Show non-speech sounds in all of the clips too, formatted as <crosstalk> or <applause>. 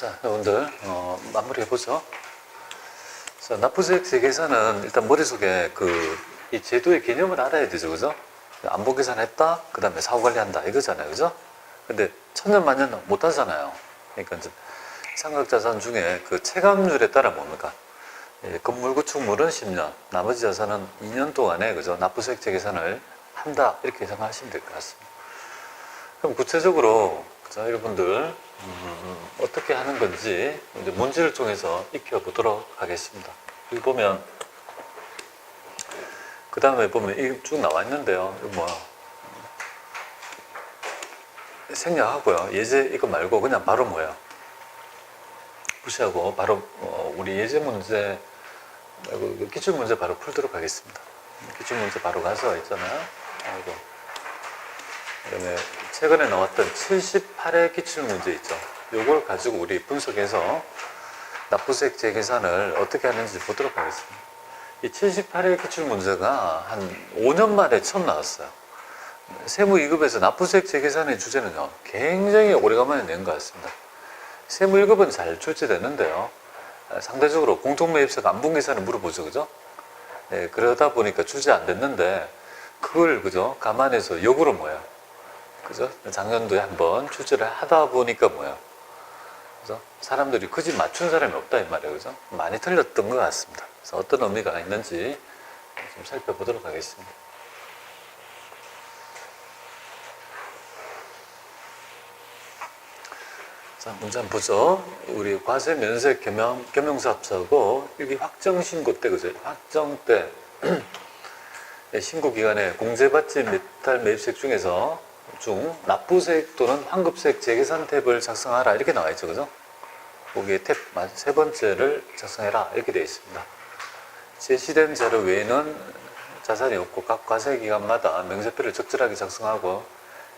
자, 여러분들 어, 마무리해 보죠. 자, 납부세액 재계산은 일단 머릿속에 그 이 제도의 개념을 알아야 되죠, 그죠? 안보 계산했다, 그 다음에 사후 관리한다 이거잖아요, 그죠? 근데 천년 만년 못 하잖아요. 그러니까 삼각자산 중에 그 체감률에 따라 뭡니까? 예, 건물 구축물은 10년, 나머지 자산은 2년 동안에 그죠? 납부세액 재계산을 한다 이렇게 생각하시면 될 것 같습니다. 그럼 구체적으로 자 여러분들 음, 어떻게 하는 건지 이제 문제를 통해서 익혀보도록 하겠습니다. 여기 보면 그 다음에 보면 이게 쭉 나와 있는데요. 이거 뭐 생략하고요. 예제 이거 말고 그냥 바로 뭐예요? 무시하고 바로 어, 우리 예제 문제 말고 그 기출 문제 바로 풀도록 하겠습니다. 기출 문제 바로 가서 있잖아요. 아이고. 그다음에 최근에 나왔던 78회 기출 문제 있죠. 요걸 가지고 우리 분석해서 납부세액 재계산을 어떻게 하는지 보도록 하겠습니다. 이 78회 기출 문제가 한 5년 만에 처음 나왔어요. 세무 2급에서 납부세액 재계산의 주제는요, 굉장히 오래간만에 낸 것 같습니다. 세무 1급은 잘 출제되는데요. 상대적으로 공통매입세가 안분계산을 물어보죠, 그죠? 네, 그러다 보니까 출제 안 됐는데, 그걸, 그죠? 감안해서 역으로 뭐야? 그죠? 작년도에 한번 출제를 하다 보니까 뭐야? 그죠? 사람들이 그 집 맞춘 사람이 없다 이 말이에요. 그죠? 많이 틀렸던 것 같습니다. 그래서 어떤 의미가 있는지 좀 살펴보도록 하겠습니다. 자, 문제 한번 보죠. 우리 과세 면세 겸용, 겸용사업자고, 여기 확정 신고 때, 그죠? 확정 때, 예, <clears throat> 신고 기간에 공제받지 메탈 매입세액 중에서 중 납부세액 또는 환급세액 재계산 탭을 작성하라 이렇게 나와 있죠, 그죠? 거기에 탭 세 번째를 작성해라 이렇게 되어 있습니다. 제시된 자료 외에는 자산이 없고 각 과세 기간마다 명세표를 적절하게 작성하고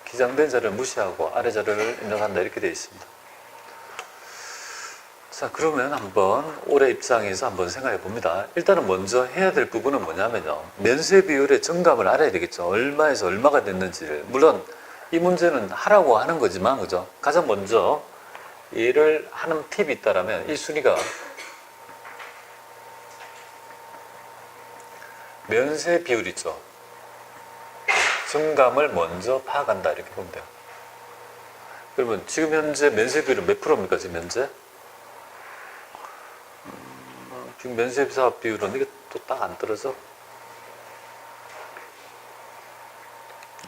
기장된 자료를 무시하고 아래 자료를 입력한다 이렇게 되어 있습니다. 자 그러면 한번 올해 입장에서 한번 생각해 봅니다. 일단은 먼저 해야 될 부분은 뭐냐면요. 면세 비율의 정감을 알아야 되겠죠. 얼마에서 얼마가 됐는지를. 물론 이 문제는 하라고 하는 거지만 그죠. 가장 먼저 얘를 하는 팁이 있다라면 이 순위가 면세 비율 있죠. 정감을 먼저 파악한다 이렇게 보면 돼요. 그러면 지금 현재 면세 비율은 몇 프로입니까 지금 현재? 음, 지금 면세 사업 비율은 이게 또 딱 안 떨어져?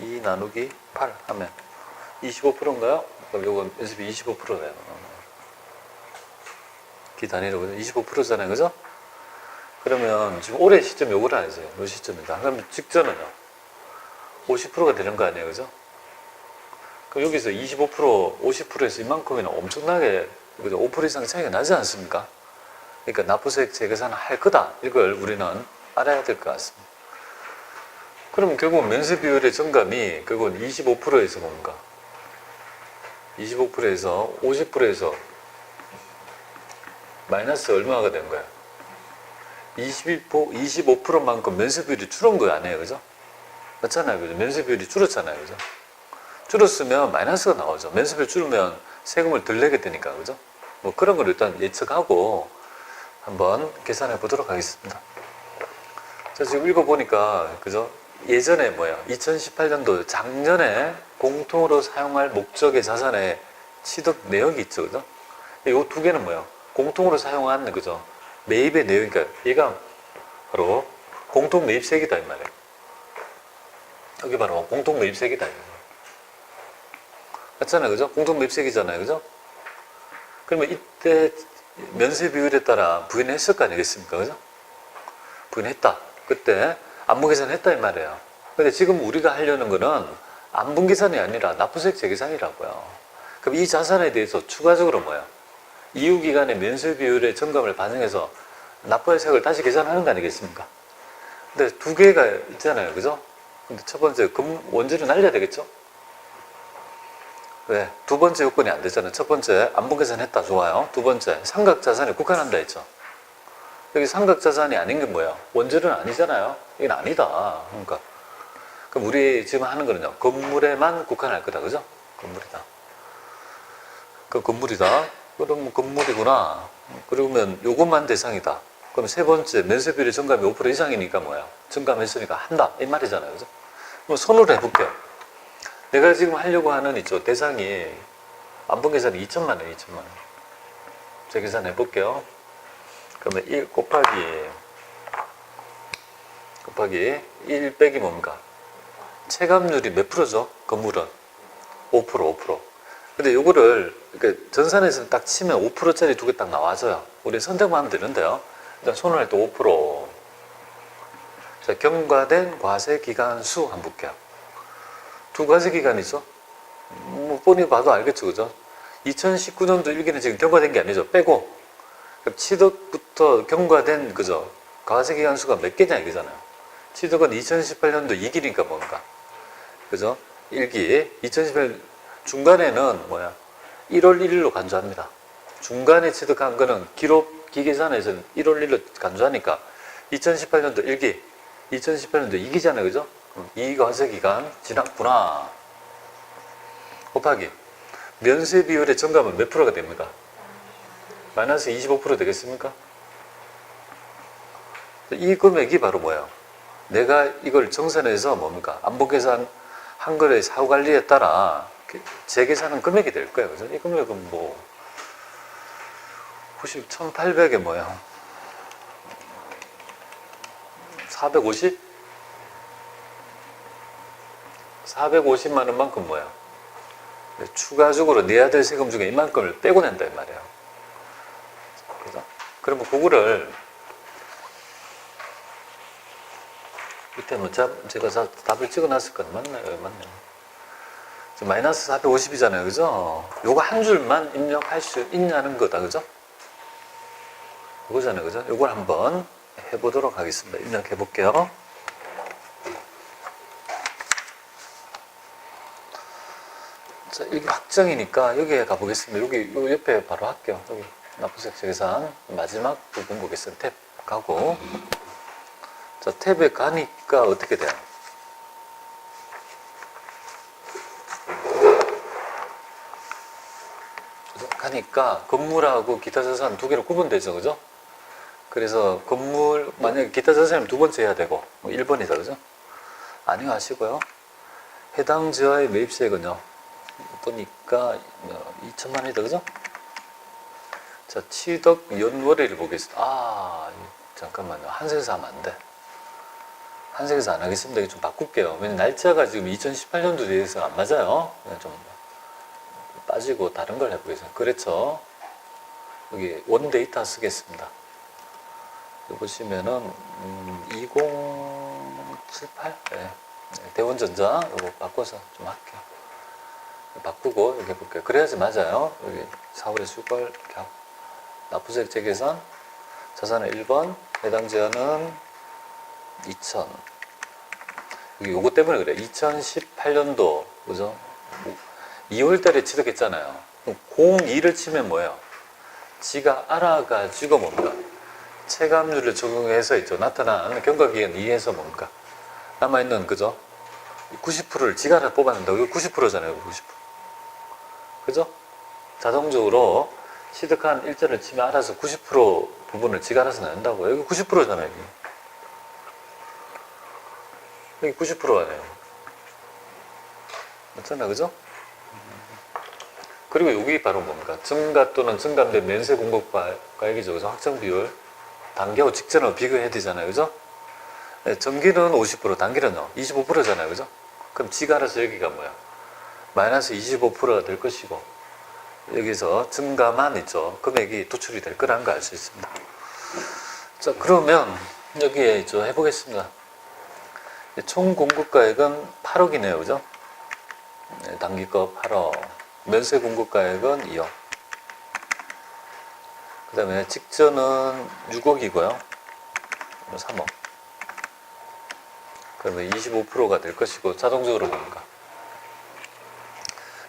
2 나누기 8 하면 25%인가요? 그럼 요건 면세비 25%네요. 기 단위로 25%잖아요. 그죠? 그러면 지금 올해 시점 요걸 알죠. 요 시점이다. 그러면 직전은요. 50%가 되는 거 아니에요. 그죠? 그럼 여기서 25%, 50%에서 이만큼이나 엄청나게 그죠? 5% 이상 차이가 나지 않습니까? 그러니까 납부세액 재계산을 할 거다. 이걸 우리는 알아야 될 것 같습니다. 그럼 결국 면세 비율의 정감이 결국은 25%에서 뭔가 25%에서 50%에서 마이너스 얼마가 된 거야? 21%, 25%만큼 면세 비율이 줄은 거 아니에요, 그죠? 맞잖아요, 그죠? 면세 비율이 줄었잖아요, 그죠? 줄었으면 마이너스가 나오죠. 면세 비율 줄으면 세금을 덜 내게 되니까, 그죠? 뭐 그런 걸 일단 예측하고 한번 계산해 보도록 하겠습니다. 자, 지금 읽어보니까, 그죠? 예전에 뭐야? 2018년도 작년에 공통으로 사용할 목적의 자산의 취득 내역이 있죠, 그죠? 이 두 개는 뭐야? 공통으로 사용한, 그죠? 매입의 내용이니까 얘가 바로 공통 매입세액이다, 이 말이에요. 여기 바로 공통 매입세액이다. 맞잖아요, 그죠? 공통 매입세액이잖아요, 그죠? 그러면 이때 면세 비율에 따라 부인했을 거 아니겠습니까, 그죠? 부인했다. 그때 안분계산 했다 이 말이에요. 근데 지금 우리가 하려는 거는 안분계산이 아니라 납부세액 재계산이라고요. 그럼 이 자산에 대해서 추가적으로 뭐야? 이후기간의 면세 비율의 정감을 반영해서 납부세액을 다시 계산하는 거 아니겠습니까? 근데 두 개가 있잖아요. 그죠? 근데 첫 번째, 금, 원전을 날려야 되겠죠? 왜? 두 번째 요건이 안 되잖아요. 첫 번째, 안분 계산 했다. 좋아요. 두 번째, 삼각 자산에 국한한다 했죠. 여기 삼각자산이 아닌 게 뭐야? 원전은 아니잖아요. 이건 아니다. 그러니까. 그럼 우리 지금 하는 거는요. 건물에만 국한할 거다. 그죠? 건물이다. 그 건물이다. 그럼 건물이구나. 그러면 요것만 대상이다. 그럼 세 번째 면세비율의 정감이 5% 이상이니까 뭐야? 정감했으니까 한다. 이 말이잖아요. 그죠? 그럼 손으로 해볼게요. 내가 지금 하려고 하는 이쪽 대상이 안본 계산이 2천만 원, 2천만 원. 제 계산 해 볼게요. 그러면 1 곱하기 곱하기 1 빼기 뭡니까? 체감률이 몇 프로죠? 건물은 5% 5%. 근데 요거를 그러니까 전산에서는 딱 치면 5%짜리 두 개 딱 나와줘요. 우리 선택만 하면 되는데요. 일단 손을 할 때 5%. 자, 경과된 과세 기간 수 한번 볼게요. 두 과세 기간이죠. 뭐 뻔히 봐도 알겠죠, 그죠? 2019년도 1기는 지금 경과된 게 아니죠. 빼고 취득부터 경과된 그죠? 과세 기간 수가 몇 개냐 이거잖아요. 취득은 2018년도 2기니까 뭔가 그죠? 1기 2018 중간에는 뭐야? 1월 1일로 간주합니다. 중간에 취득한 거는 기록 기계산에서는 1월 1일로 간주하니까 2018년도 1기, 2018년도 2기잖아요, 그죠? 이 과세 기간 지났구나. 곱하기 면세 비율의 정감은 몇 프로가 됩니까? 마이너스 25% 되겠습니까? 이 금액이 바로 뭐예요? 내가 이걸 정산해서 뭡니까? 안보 계산 한 거의 사후 관리에 따라 재계산은 금액이 될 거예요. 그죠? 이 금액은 뭐 90, 1800에 뭐예요? 450? 450만 원만큼 뭐야? 추가적으로 내야 될 세금 중에 이만큼을 빼고 낸다 이 말이에요. 그러면 그거를 밑에 뭐 자- 제가 자- 답을 찍어놨을 건 맞나요? 맞네요. 지금 마이너스 450이잖아요. 그죠? 요거 한 줄만 입력할 수 있냐는 거다. 그죠? 그거잖아요. 그죠? 요걸 한번 해보도록 하겠습니다. 입력해 볼게요. 자, 여기 확정이니까 여기에 가보겠습니다. 여기 요 옆에 바로 할게요. 여기 납부색 계산 마지막 부분 보겠습니다. 탭 가고 자 탭에 가니까 어떻게 돼요? 가니까 건물하고 기타 자산 두 개로 구분되죠, 그죠? 그래서 건물 만약에 기타 자산을 두 번째 해야 되고 뭐 1번이다, 그죠? 아니요 하시고요. 해당 지화의 매입세액은요. 보니까 2천만 원이다, 그죠? 자, 취득 연월일을 보겠습니다. 아, 잠깐만요. 한색에서 하면 안 돼. 한색에서 안 하겠습니다. 이거 좀 바꿀게요. 왜냐면 날짜가 지금 2018년도 대해서 안 맞아요. 그냥 좀 빠지고 다른 걸 해보겠습니다. 그렇죠. 여기 원 데이터 쓰겠습니다. 보시면은 음, 2078 네. 네, 대원전자 이거 바꿔서 좀 할게요. 바꾸고 이렇게 해볼게요. 그래야지 맞아요. 여기 4월에 6월 이렇게 하고 납 부세액 재계산. 자산은 1번 해당 제한은 2000 여기 요거 때문에 그래. 2018년도. 그죠? 2월 달에 취득했잖아요. 그럼 02를 치면 뭐예요? 지가 알아가지고 뭡니까 체감률을 적용해서 있죠. 나타난 경과기간 2에서 뭡니까 남아있는 그죠? 90%를 지가 알아 이거 90%잖아요 90% 그죠? 자동적으로 취득한 일자를 치면 알아서 90% 부분을 지가 알아서 낸다고 여기 90%잖아요 여기. 여기 90%예요. 맞잖아, 그죠? 그리고 여기 바로 뭡니까? 증가 또는 증감된 면세 공급 가액이죠, 그죠? 확정 비율. 단기하고 직전으로 비교해야 되잖아요, 그죠? 네, 전기는 50%, 단기는요, 25%잖아요, 그죠? 그럼 지가 알아서 여기가 뭐야? 마이너스 25%가 될 것이고, 여기서 증가만 있죠. 금액이 도출이 될 거라는 걸 알 수 있습니다. 자, 그러면 여기에 있죠. 해보겠습니다. 총 공급가액은 8억이네요, 그죠? 네, 단기가 8억. 면세 공급가액은 2억. 그 다음에 직전은 6억이고요. 3억. 그러면 25%가 될 것이고, 자동적으로 뭡니까?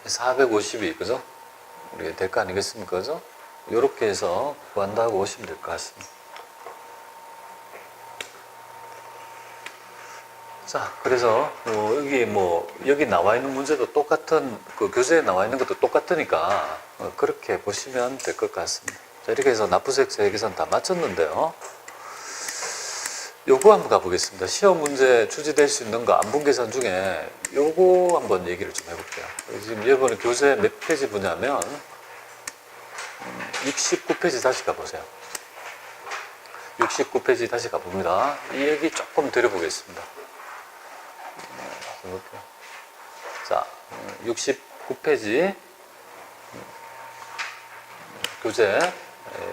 450이, 그죠? 우리가 될 거 아니겠습니까, 그죠? 이렇게 해서 구한다고 보시면 될 것 같습니다. 자, 그래서 뭐 여기 뭐 여기 나와 있는 문제도 똑같은 그 교재에 나와 있는 것도 똑같으니까 어, 그렇게 보시면 될 것 같습니다. 자, 이렇게 해서 납부색 세계선 다 맞췄는데요. 요거 한번 가보겠습니다. 시험 문제 출제될 수 있는 거 안분 계산 중에 요거 한번 얘기를 좀 해볼게요. 지금 이번에 교재 몇 페이지 보냐면 69페이지 다시 가보세요. 69페이지 다시 가봅니다. 이 얘기 조금 드려보겠습니다. 자, 69페이지 교재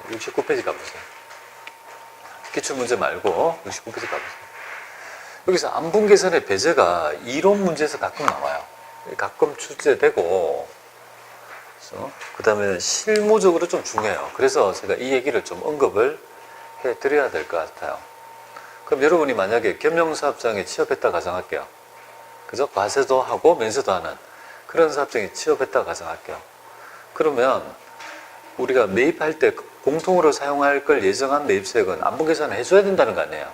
69페이지 가보세요. 기출 문제 말고 69페이지 가보세요. 여기서 안분 계산의 배제가 이론 문제에서 가끔 나와요. 가끔 출제되고, 그 다음에 실무적으로 좀 중요해요. 그래서 제가 이 얘기를 좀 언급을 해 드려야 될 것 같아요. 그럼 여러분이 만약에 겸용사업장에 취업했다 가정할게요. 그죠? 과세도 하고 면세도 하는 그런 사업장에 취업했다 가정할게요. 그러면 우리가 매입할 때 공통으로 사용할 걸 예정한 매입세액은 안분 계산을 해줘야 된다는 거 아니에요?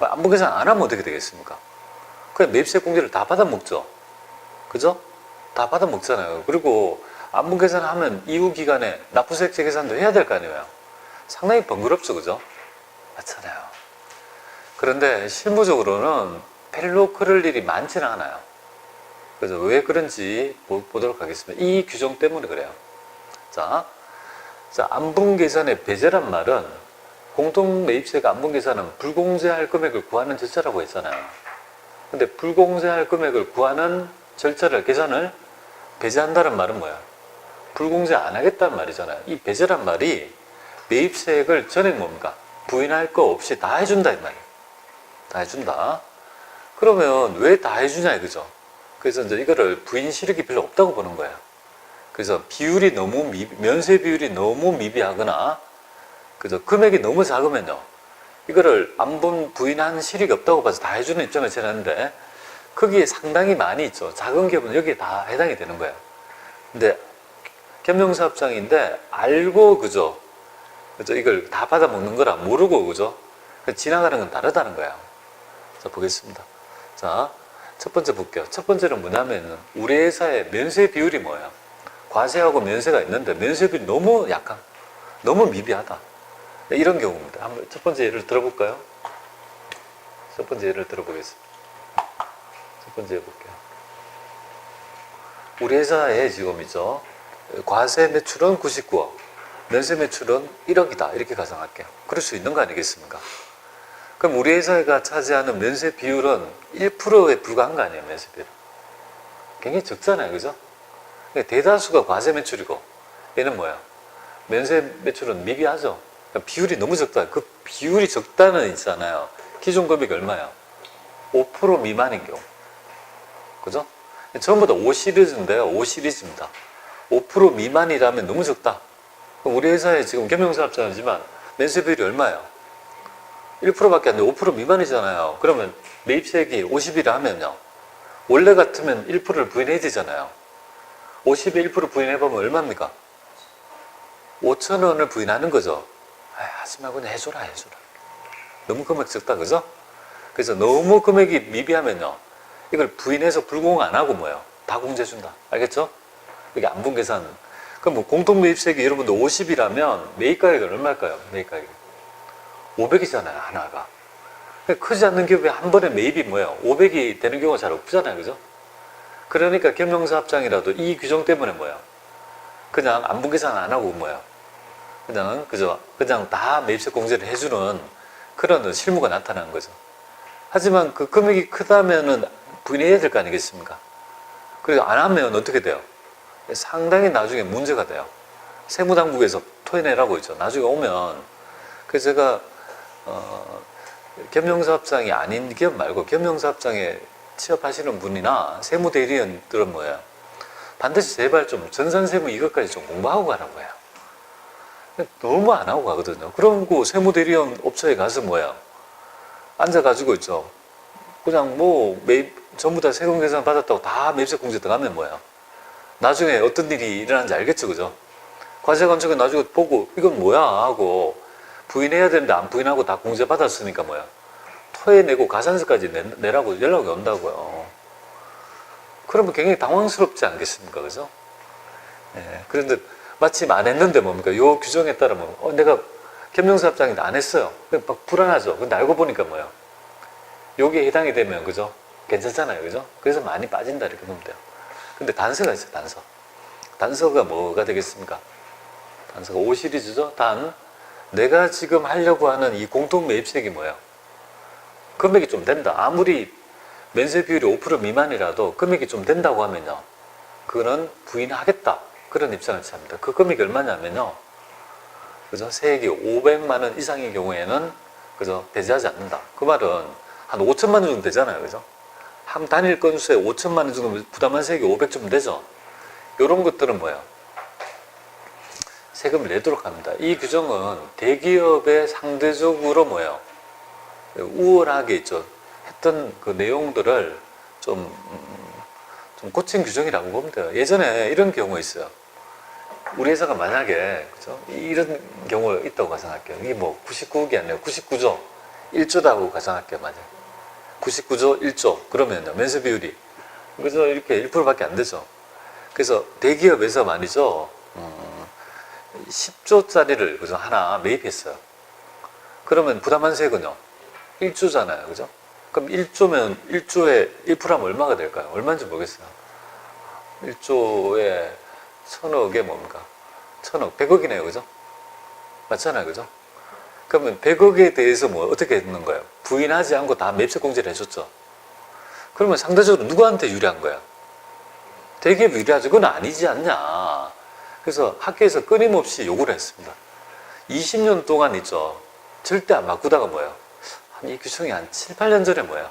안분 계산 안 하면 어떻게 되겠습니까? 그냥 매입세 공제를 다 받아먹죠. 그죠? 다 받아먹잖아요. 그리고 안분 계산하면 이후 기간에 납부세액 재계산도 해야 될 거 아니에요? 상당히 번거롭죠. 그죠? 맞잖아요. 그런데 실무적으로는 별로 그럴 일이 많지는 않아요. 그래서 왜 그런지 보, 보도록 하겠습니다. 이 규정 때문에 그래요. 자, 자, 안분 계산의 배제란 말은 공통 매입세가 안분 계산은 불공제할 금액을 구하는 절차라고 했잖아요. 근데 불공제할 금액을 구하는 절차를 계산을 배제한다는 말은 뭐야? 불공제 안 하겠다는 말이잖아요. 이 배제란 말이 매입세액을 전액 뭡니까? 부인할 거 없이 다 해준다 이 말이에요. 다 해준다. 그러면 왜 다 해주냐 이거죠. 그래서 이제 이거를 부인 실익이 별로 없다고 보는 거예요. 그래서 비율이 너무 미, 면세 비율이 너무 미비하거나 그죠 금액이 너무 작으면요 이거를 안분 부인한 실익이 없다고 봐서 다 해주는 입장을 제하는데 거기에 상당히 많이 있죠. 작은 기업은 여기에 다 해당이 되는 거예요. 근데 겸용사업장인데 알고 그죠 그죠 이걸 다 받아먹는 거라 모르고 그죠 지나가는 건 다르다는 거예요. 자 보겠습니다. 자 첫 번째 볼게요. 첫 번째는 뭐냐면 우리 회사의 면세 비율이 뭐예요 과세하고 면세가 있는데 면세비 너무 약한, 너무 미비하다. 이런 경우입니다. 한번 첫 번째 예를 들어볼까요? 첫 번째 예를 들어보겠습니다. 첫 번째 해볼게요. 우리 회사의 지금이죠. 과세 매출은 99억, 면세 매출은 1억이다. 이렇게 가정할게요. 그럴 수 있는 거 아니겠습니까? 그럼 우리 회사가 차지하는 면세 비율은 1%에 불과한 거 아니에요, 면세 비율. 굉장히 적잖아요, 그죠? 그러니까 대다수가 과세 매출이고 얘는 뭐야? 면세 매출은 미비하죠. 그러니까 비율이 너무 적다. 그 비율이 적다는 있잖아요. 기준 금액이 얼마야? 5% 미만인 경우. 그죠? 전부 다 5 시리즈인데요. 5 시리즈입니다. 5% 미만이라면 너무 적다. 그럼 우리 회사에 지금 겸용사업자이지만 면세 비율이 얼마예요? 1%밖에 안 돼. 5% 미만이잖아요. 그러면 매입세액이 50이라 하면요. 원래 같으면 1%를 부인해야 되잖아요. 50에 1% 부인해보면 얼마입니까? 5천 원을 부인하는 거죠. 아, 하지 말고 그냥 해줘라, 해줘라. 너무 금액 적다, 그죠? 그래서 너무 금액이 미비하면요. 이걸 부인해서 불공 안 하고 뭐예요? 다 공제해준다. 알겠죠? 이게 안분 계산. 그럼 뭐 공통매입세액이 여러분들 50이라면 매입가액은 얼마일까요? 매입가액이. 500이잖아요, 하나가. 크지 않는 기업에 한 번에 매입이 뭐예요? 500이 되는 경우가 잘 없잖아요, 그죠? 그러니까 겸용사업장이라도 이 규정 때문에 뭐야? 그냥 안분 계산 안 하고 뭐야? 그냥 그죠? 그냥 다 매입세 공제를 해주는 그런 실무가 나타나는 거죠. 하지만 그 금액이 크다면은 부인해야 될 거 아니겠습니까? 그리고 안 하면 어떻게 돼요? 상당히 나중에 문제가 돼요. 세무당국에서 토해내라고 있죠. 나중에 오면 그래서 제가 어, 겸용사업장이 아닌 기업 말고 겸용사업장에 취업하시는 분이나 세무 대리인들은 뭐예요? 반드시 제발 좀 전산 세무 이것까지 좀 공부하고 가라고 해요. 너무 안 하고 가거든요. 그러고 세무 대리인 업체에 가서 뭐야? 앉아가지고 있죠. 그냥 뭐 매입, 전부 다 세금 계산 받았다고 다 매입세 공제 들어가면 뭐야? 나중에 어떤 일이 일어나는지 알겠죠, 그죠? 과세 관청에 나중에 보고 이건 뭐야 하고 부인해야 되는데 안 부인하고 다 공제 받았으니까 뭐야? 토해내고 가산세까지 내, 내라고 연락이 온다고요. 그러면 굉장히 당황스럽지 않겠습니까? 그죠? 예, 그런데 마침 안 했는데 뭡니까? 요 규정에 따르면, 어, 내가 겸용사업장인데 안 했어요. 막 불안하죠. 근데 알고 보니까 뭐예요? 요게 해당이 되면, 그죠? 괜찮잖아요. 그죠? 그래서 많이 빠진다. 이렇게 보면 돼요. 근데 단서가 있어요. 단서. 단서가 뭐가 되겠습니까? 단서가 5 시리즈죠. 단, 내가 지금 하려고 하는 이 공통 매입세액이 뭐예요? 금액이 좀 된다. 아무리 면세 비율이 5% 미만이라도 금액이 좀 된다고 하면요. 그거는 부인하겠다. 그런 입장을 취합니다. 그 금액이 얼마냐면요. 그죠? 세액이 500만 원 이상의 경우에는 그죠? 배제하지 않는다. 그 말은 한 5천만 원 정도 되잖아요. 그죠? 한 단일 건수에 5천만 원 정도 부담한 세액이 500 정도 되죠. 이런 것들은 뭐예요? 세금을 내도록 합니다. 이 규정은 대기업에 상대적으로 뭐예요? 우월하게 있죠. 했던 그 내용들을 좀, 음, 좀 고친 규정이라고 돼요. 예전에 이런 경우가 있어요. 우리 회사가 만약에, 그죠? 이런 경우가 있다고 가정할게요. 이게 뭐 99억이 아니라 99조 1조다고 가정할게요. 만약 99조 1조. 그러면요. 면세 비율이. 그죠? 이렇게 1%밖에 안 되죠. 그래서 대기업에서 말이죠. 음, 10조짜리를 그죠? 하나 매입했어요. 그러면 부담한 세금은요. 1조잖아요. 그죠? 그럼 1조면 1조에 1%하면 얼마가 될까요? 얼마인지 모르겠어요. 1조에 천억에 뭡니까? 천억, 100억이네요. 그죠? 맞잖아요. 그죠? 그러면 100억에 대해서 뭐 어떻게 했는 거예요? 부인하지 않고 다 매입세 공제를 해줬죠. 그러면 상대적으로 누구한테 유리한 거야? 대기업 유리하지? 그건 아니지 않냐. 그래서 학교에서 끊임없이 요구를 했습니다. 20년 동안 있죠. 절대 안 바꾸다가 뭐예요? 한이 규정이 한 7, 8년 전에 뭐예요?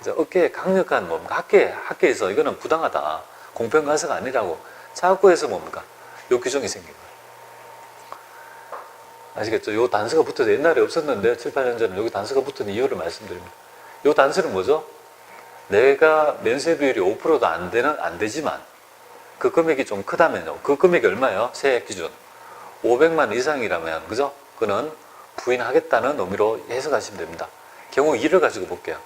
이제 어깨에 강력한 뭡니까? 학교, 학교에서 이거는 부당하다. 공평 가서가 아니라고 자학고에서 뭡니까? 요 규정이 생긴 거예요. 아시겠죠? 요 단서가 붙어서 옛날에 없었는데 7, 8년 전에 여기 단서가 붙은 이유를 말씀드립니다. 요 단서는 뭐죠? 내가 면세 비율이 5%도 안 되는 안 되지만 그 금액이 좀 크다면요. 그 금액이 얼마예요? 세액 기준 500만 이상이라면 그죠? 그는 부인하겠다는 의미로 해석하시면 됩니다. 경우 2를 가지고 볼게요.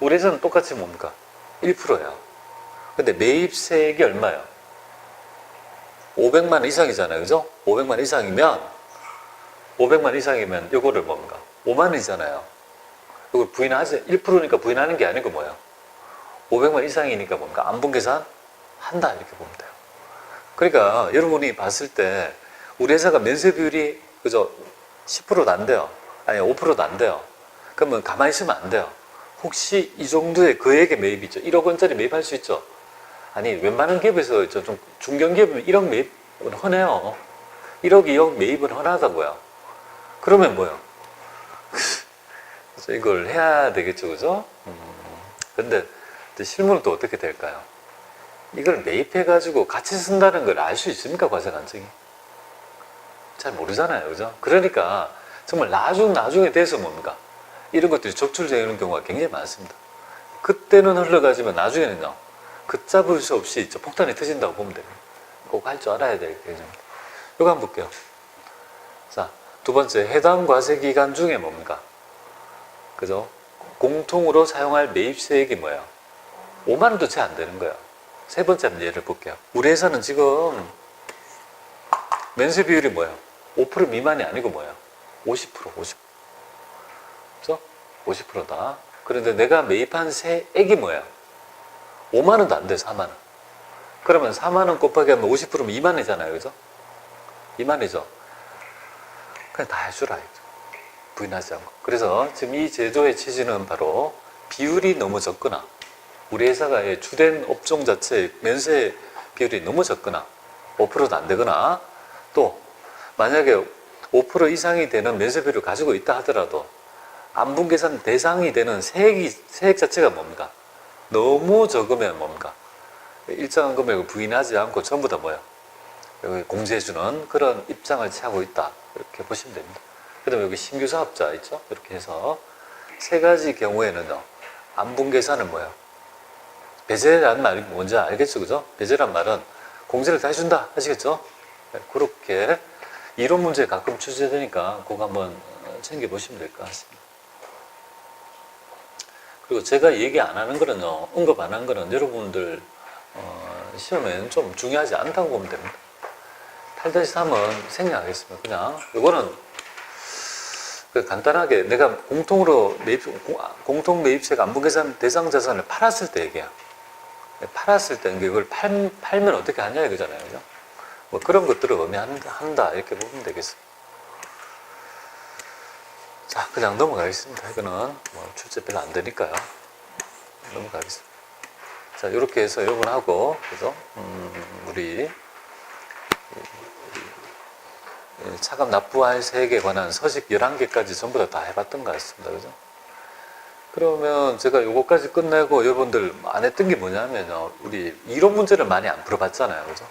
우리 회사는 똑같이 뭡니까? 1%예요. 근데 매입세액이 얼마예요? 500만 이상이잖아요. 그죠? 500만 이상이면 500만 이상이면 요거를 뭡니까? 5만 원이잖아요. 이걸 부인하지 1%니까 부인하는 게 아니고 뭐예요? 500만 이상이니까 뭡니까? 안분 계산 한다 이렇게 보면 돼요. 그러니까 여러분이 봤을 때 우리 회사가 면세 비율이 그죠? 10%도 안 돼요. 아니 5%도 안 돼요. 그러면 가만히 있으면 안 돼요. 혹시 이 정도의 거액의 매입이 있죠. 1억 원짜리 매입할 수 있죠. 아니 웬만한 기업에서. 좀 중견 기업은 1억 매입은 흔해요. 1억, 2억 매입은 흔하다고요. 그러면 뭐요? 그래서 이걸 해야 되겠죠, 그죠? 음, 근데 실무는 또 어떻게 될까요? 이걸 매입해가지고 같이 쓴다는 걸 알 수 있습니까, 과세 관청이? 잘 모르잖아요, 그죠? 그러니까 정말 나중 나중에 돼서 뭡니까? 이런 것들이 적출되는 경우가 굉장히 많습니다. 그때는 흘러가지만 나중에는요, 걷잡을 수 없이 있죠. 폭탄이 터진다고 보면 됩니다. 꼭 할 줄 알아야 될 개념입니다. 이거 한번 볼게요. 자, 두 번째, 해당 과세 기간 중에 뭡니까? 그죠? 공통으로 사용할 매입세액이 뭐예요? 5만 원도 채 안 되는 거예요. 세 번째 예를 볼게요. 우리 회사는 지금 면세 비율이 뭐예요? 5% 미만이 아니고 뭐예요? 50%, 50%. 그죠? 50%다. 그런데 내가 매입한 세액이 뭐예요? 5만 원도 안 돼, 4만 원. 그러면 4만 원 곱하기 하면 50%면 2만 원이잖아요. 그죠? 2만 원이죠. 그냥 다 해주라. 이죠. 부인하지 않고. 그래서 지금 이 제도의 취지는 바로 비율이 너무 적거나 우리 회사가 주된 업종 자체의 면세 비율이 너무 적거나 5%도 안 되거나 또 만약에 5% 이상이 되는 면세 비율을 가지고 있다 하더라도 안분 계산 대상이 되는 세액이 세액 자체가 뭡니까? 너무 적으면 뭡니까? 일정한 금액을 부인하지 않고 전부 다 뭐야? 여기 공제해주는 그런 입장을 취하고 있다. 이렇게 보시면 됩니다. 그 다음에 여기 신규 사업자 있죠? 이렇게 해서 세 가지 경우에는요, 안분 계산은 뭐예요? 배제라는 말이 뭔지 알겠죠? 그죠? 배제란 말은 공제를 다 해준다. 하시겠죠? 네, 그렇게 이론 문제 가끔 출제되니까 그거 한번 챙겨보시면 될 것 같습니다. 그리고 제가 얘기 안 하는 거는요, 언급 안 한 거는 여러분들 어, 시험에는 좀 중요하지 않다고 보면 됩니다. 8-3은 생략하겠습니다. 그냥 이거는 그 간단하게 내가 공통으로 매입 공- 공통 매입책 안부계산 대상 자산을 팔았을 때 얘기야. 팔았을 때 이걸 팔, 팔면 어떻게 하냐 이거잖아요, 그죠? 뭐 그런 것들을 의미한다 한다, 이렇게 보면 되겠습니다. 자, 그냥 넘어가겠습니다. 이거는 뭐 출제 별로 안 되니까요. 넘어가겠습니다. 자, 이렇게 해서 여러분하고 그래서 음, 우리 이 차감 납부할 세액에 관한 서식 11개까지 전부 다 다 해봤던 것 같습니다. 그죠? 그러면 제가 요거까지 끝내고 여러분들 안 했던 게 뭐냐면요. 우리 이론 문제를 많이 안 풀어봤잖아요. 그죠?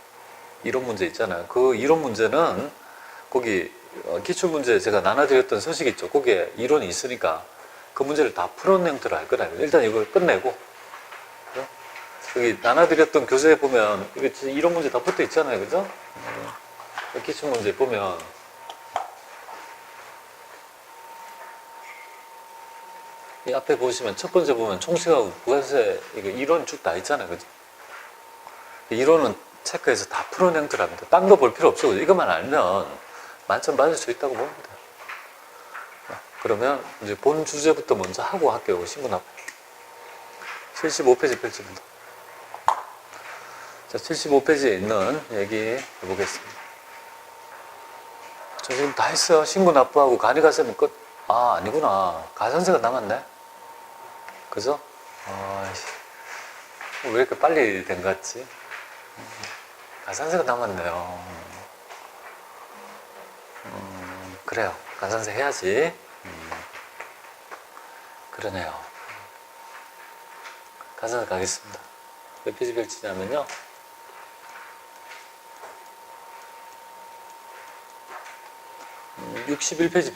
이론 문제 있잖아요. 그 이론 문제는 거기 어, 기출 문제 제가 나눠드렸던 서식 있죠. 거기에 이론이 있으니까 그 문제를 다 풀어낸 형태로 할 거라요. 일단 이걸 끝내고? 여기 나눠드렸던 교재에 보면 이게 이론 문제 다 붙어 있잖아요. 그죠? 음, 기출 문제 보면 이 앞에 보시면 첫 번째 보면 총칙하고 부가세 이거 이론 쭉 다 있잖아요. 그죠? 이론은 체크해서 다 풀어낸 형태랍니다. 딴 거 볼 필요 없어. 이것만 알면 만점 받을 수 있다고 봅니다. 자, 그러면 이제 본 주제부터 먼저 하고 할게요. 신문 앞 75페이지 펼칩니다. 자, 75페이지에 있는 얘기 해보겠습니다. 저 지금 다 했어요. 신고 납부하고 간이가세면 끝. 아, 아니구나. 가산세가 남았네. 그죠? 아이씨. 왜 이렇게 빨리 된 것 같지? 음, 가산세가 남았네요. 음, 그래요. 가산세 해야지. 음, 그러네요. 가산세 가겠습니다. 몇 페이지 별치냐면요. 음, 61페이지